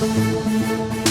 Música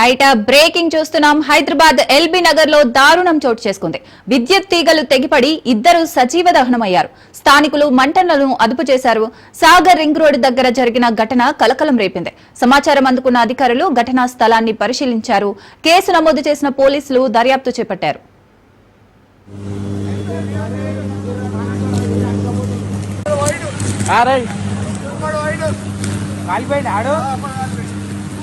right breaking చూస్తున్నాం. Hyderabad LB నగర్లో దారుణం చోటు చేసుకుంది. విద్యుత్ తీగలు తెగిపడి ఇద్దరు సజీవ దహనమయ్యారు. స్థానికులు మంటలను అదుపు చేశారు. సాగర్ రింగ్ రోడ్ దగ్గర జరిగిన ఘటన కలకలం రేపింది. సమాచారం అందుకున్న అధికారులు ఘటనా స్థలాన్ని పరిశీలించారు. కేసు నమోదు చేసిన పోలీసులు దర్యాప్తు చేపట్టారు. కాలిపోయింది ఆడు.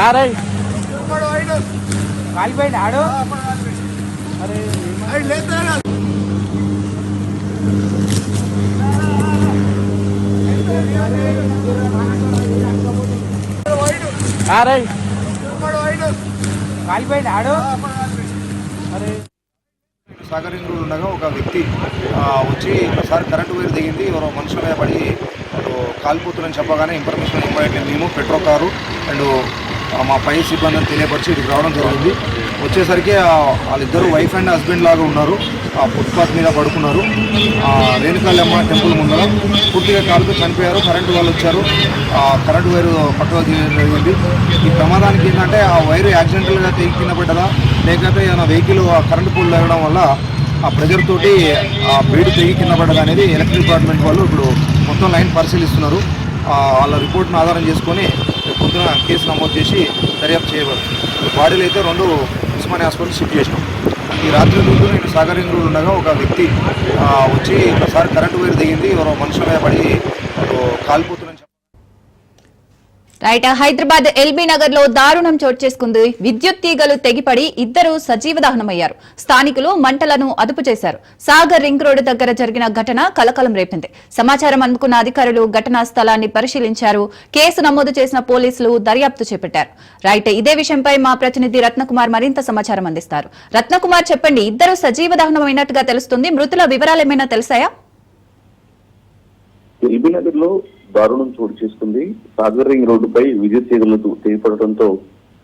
అరే కాలిపోయింది ఆడు అరే అరే కాలిపోయింది ఆడు అరే సాగర్ రింగ్ రోడ్ ఉండగా ఒక వ్యక్తి వచ్చి ఒకసారి కరెంటు వైర్ దిగింది ఎవరో మనుషుల మీద పడి కాలిపోతుందని చెప్పగానే ఇన్ఫర్మేషన్ ఇవ్వడానికి మేము పెట్రో కారు అండ్ మా పై సిబ్బందిని తెలియపరిచి ఇక్కడికి రావడం జరిగింది. వచ్చేసరికి వాళ్ళిద్దరు వైఫ్ అండ్ హస్బెండ్ లాగా ఉన్నారు. ఆ ఫుట్పాత్ మీద పడుకున్నారు. రేణుకాళ్ళమ్మ టెంపుల్ ముందర పూర్తిగా కాలుతూ చనిపోయారు. కరెంటు వాళ్ళు వచ్చారు. ఆ, కరెంటు వైరు పట్టుకు జరిగింది. ఈ ప్రమాదానికి ఏంటంటే ఆ వైరు యాక్సిడెంటల్గా తెగి కింద పడ్డదా? లేకపోతే ఏమైనా వెహికల్ కరెంటు పోల్ తగ్గడం వల్ల ఆ ప్రెజర్ తోటి ఆ వేడి తెగి కింద పడ్డదా అనేది ఎలక్ట్రిక్ డిపార్ట్మెంట్ వాళ్ళు ఇప్పుడు మొత్తం లైన్ పరిశీలిస్తున్నారు. వాళ్ళ రిపోర్ట్ను ఆధారం చేసుకొని పొద్దున కేసు నమోదు చేసి దర్యాప్తు చేయబడుతుంది. బాడీలు అయితే రెండు ఉస్మానియా హాస్పిటల్ షిఫ్ట్ చేసినాం. ఈ రాత్రి ముందు నేను సాగర్ రింగ్ ఉండగా ఒక వ్యక్తి వచ్చి ఒకసారి కరెంటు వైర్ దిగింది ఎవరో మనుషుల మీద పడి కాలిపోతున్నారు రైట్ హైదరాబాద్ ఎల్బీ నగర్లో దారుణం చోటు చేసుకుంది. విద్యుత్ తీగలు తెగిపడి ఇద్దరు సజీవ దహనమయ్యారు స్థానికులు మంటలను అదుపు చేశారు. సాగర్ రింగ్ రోడ్డు దగ్గర జరిగిన ఘటన కలకలం రేపింది. సమాచారం అందుకున్న అధికారులు ఘటనా స్థలాన్ని పరిశీలించారు. కేసు నమోదు చేసిన పోలీసులు దర్యాప్తు చేపట్టారు. రైట్ ఇదే విషయంపై మా ప్రతినిధి రత్నకుమార్ మరింత సమాచారం అందిస్తారు. రత్నకుమార్ చెప్పండి ఇద్దరు సజీవ దహనమైనట్టుగా తెలుస్తుంది. మృతుల వివరాలు ఏమైనా తెలిసాయా? ఎల్బీ నగర్లో దారుణం చోటు చేసుకుంది. సాగర్ రింగ్ రోడ్డుపై విద్యుత్ తీగలతో తెగిపడటంతో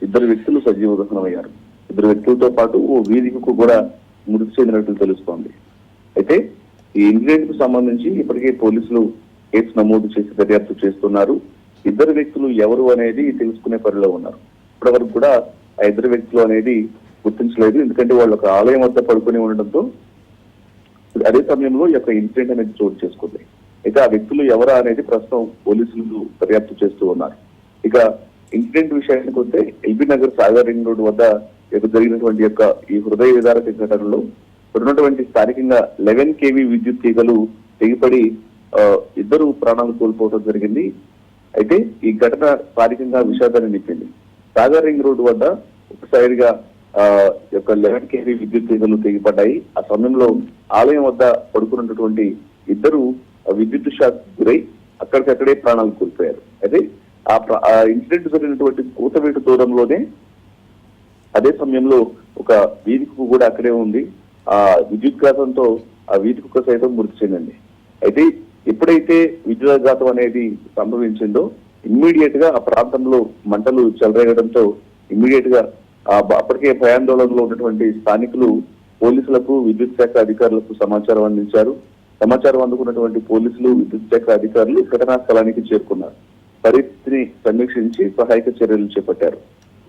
ఇద్దరు వ్యక్తులు సజీవ దహనమయ్యారు. ఇద్దరు వ్యక్తులతో పాటు ఓ వీధికు కూడా మృతి చెందినట్లు తెలుస్తోంది. అయితే ఈ ఇన్సిడెంట్కు సంబంధించి ఇప్పటికే పోలీసులు కేసు నమోదు చేసి దర్యాప్తు చేస్తున్నారు. ఇద్దరు వ్యక్తులు ఎవరు అనేది తెలుసుకునే పనిలో ఉన్నారు. ఇప్పటివరకు కూడా ఆ ఇద్దరు వ్యక్తులు అనేది గుర్తించలేదు. ఎందుకంటే వాళ్ళు ఒక ఆలయం వద్ద పడుకొని ఉండడంతో అదే సమయంలో ఈ యొక్క ఇన్సిడెంట్ అనేది చోటు చేసుకుంది. అయితే ఆ వ్యక్తులు ఎవరా అనేది ప్రస్తుతం పోలీసులు దర్యాప్తు చేస్తూ ఉన్నారు. ఇక ఇన్సిడెంట్ విషయానికి వస్తే L B Nagar Sagar ring road వద్ద జరిగినటువంటి యొక్క ఈ హృదయ విదారక ఘటనలో ఉన్నటువంటి స్థానికంగా లెవెన్ కేవీ విద్యుత్ తీగలు తెగిపడి ఇద్దరు ప్రాణాలు కోల్పోవడం జరిగింది. అయితే ఈ ఘటన స్థానికంగా విషాదాన్ని నింపింది. సాగర్ రింగ్ రోడ్డు వద్ద ఒక సైడ్గా ఆ, యొక్క లెవెన్ కేవీ విద్యుత్ తీగలు తెగిపడ్డాయి. ఆ సమయంలో ఆలయం వద్ద పడుకున్నటువంటి ఇద్దరు విద్యుత్ షాక్ గురై అక్కడికక్కడే ప్రాణాలు కోల్పోయారు. అయితే ఆ ఆ ఇన్సిడెంట్ జరిగినటువంటి కూతవేటు దూరంలోనే అదే సమయంలో ఒక వీధి కూడా అక్కడే ఉంది. ఆ విద్యుత్ఘాతంతో ఆ వీధి కుక్క సైతం మృతి చెందింది. అయితే ఎప్పుడైతే విద్యుత్ఘాతం అనేది సంభవించిందో ఇమ్మీడియట్గా ఆ ప్రాంతంలో మంటలు చెలరేగడంతో ఇమ్మీడియట్గా అప్పటికే భయాందోళనలో ఉన్నటువంటి స్థానికులు పోలీసులకు విద్యుత్ శాఖ అధికారులకు సమాచారం అందించారు. సమాచారం అందుకున్నటువంటి పోలీసులు విద్యుత్ శాఖ అధికారులు ఘటనా స్థలానికి చేరుకున్నారు. పరిస్థితిని సమీక్షించి సహాయక చర్యలు చేపట్టారు.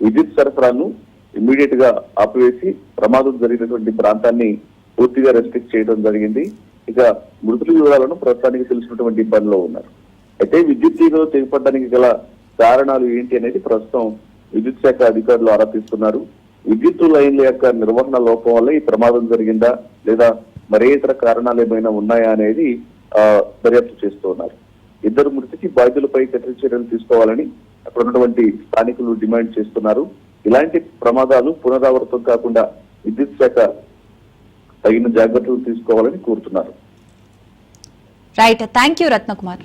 విద్యుత్ సరఫరాను ఇమ్మీడియట్గా ఆపివేసి ప్రమాదం జరిగినటువంటి ప్రాంతాన్ని పూర్తిగా రెస్ట్రిక్ట్ చేయడం జరిగింది. ఇక మృతుల వివరాలను ప్రస్తుతానికి తెలిసినటువంటి ఇబ్బందిలో ఉన్నారు. అయితే విద్యుత్ తీగలు తెగిపడడానికి గల కారణాలు ఏంటి అనేది ప్రస్తుతం విద్యుత్ శాఖ అధికారులు ఆరా తీస్తున్నారు. విద్యుత్ లైన్ల యొక్క నిర్వహణ లోపం వల్ల ఈ ప్రమాదం జరిగిందా లేదా మరే ఇతర కారణాలు ఏమైనా ఉన్నాయా అనేది ఆ, దర్యాప్తు చేస్తూ ఉన్నారు. ఇద్దరు మృతికి బాధ్యులపై కఠిన చర్యలు తీసుకోవాలని అక్కడ ఉన్నటువంటి స్థానికులు డిమాండ్ చేస్తున్నారు. ఇలాంటి ప్రమాదాలు పునరావృతం కాకుండా విద్యుత్ శాఖ తగిన జాగ్రత్తలు తీసుకోవాలని కోరుతున్నారు. Right thank you Ratnakumar